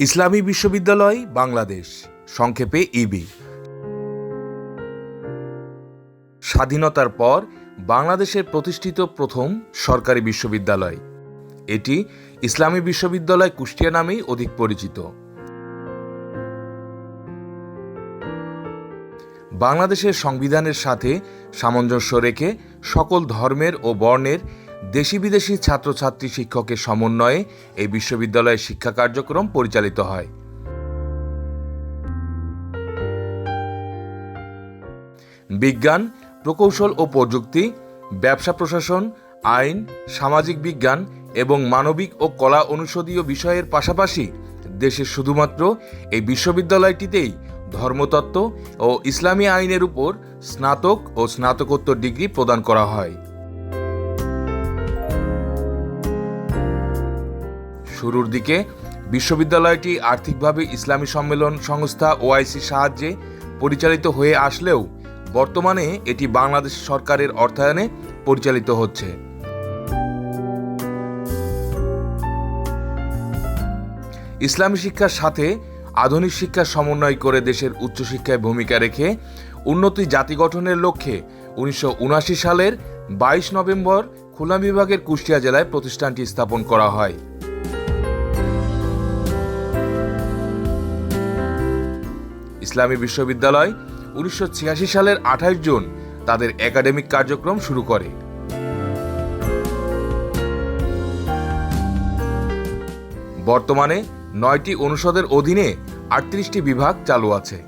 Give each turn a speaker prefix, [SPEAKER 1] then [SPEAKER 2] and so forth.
[SPEAKER 1] ইসলামী বিশ্ববিদ্যালয়, বাংলাদেশ। সংক্ষেপে ইবি স্বাধীনতার পর বাংলাদেশের প্রতিষ্ঠিত প্রথম সরকারি বিশ্ববিদ্যালয়। এটি ইসলামী বিশ্ববিদ্যালয় কুষ্টিয়া নামেই অধিক পরিচিত। বাংলাদেশের সংবিধানের সাথে সামঞ্জস্য রেখে সকল ধর্মের ও বর্ণের দেশি বিদেশি ছাত্রছাত্রী শিক্ষকের সমন্বয়ে এই বিশ্ববিদ্যালয়ের শিক্ষা কার্যক্রম পরিচালিত হয়। বিজ্ঞান, প্রকৌশল ও প্রযুক্তি, ব্যবসা প্রশাসন, আইন, সামাজিক বিজ্ঞান এবং মানবিক ও কলা অনুষদীয় বিষয়ের পাশাপাশি দেশের শুধুমাত্র এই বিশ্ববিদ্যালয়টিতেই ধর্মতত্ত্ব ও ইসলামী আইনের উপর স্নাতক ও স্নাতকোত্তর ডিগ্রি প্রদান করা হয়। শুরুর দিকে বিশ্ববিদ্যালয়টি আর্থিকভাবে ইসলামী সম্মেলন সংস্থা ওআইসি সাহায্যে পরিচালিত হয়ে আসলেও বর্তমানে এটি বাংলাদেশ সরকারের অর্থায়নে পরিচালিত হচ্ছে। ইসলামী শিক্ষার সাথে আধুনিক শিক্ষার সমন্বয় করে দেশের উচ্চশিক্ষায় ভূমিকা রেখে উন্নতি জাতি গঠনের লক্ষ্যে উনিশশো উনআশি সালের বাইশ নভেম্বর খুলনা বিভাগের কুষ্টিয়া জেলায় প্রতিষ্ঠানটি স্থাপন করা হয়। ইসলামী বিশ্ববিদ্যালয় উনিশশো ছিয়াশি সালের আঠাশ জুন তাদের একাডেমিক কার্যক্রম শুরু করে। বর্তমানে নয়টি অনুষদের অধীনে আটত্রিশটি বিভাগ চালু আছে।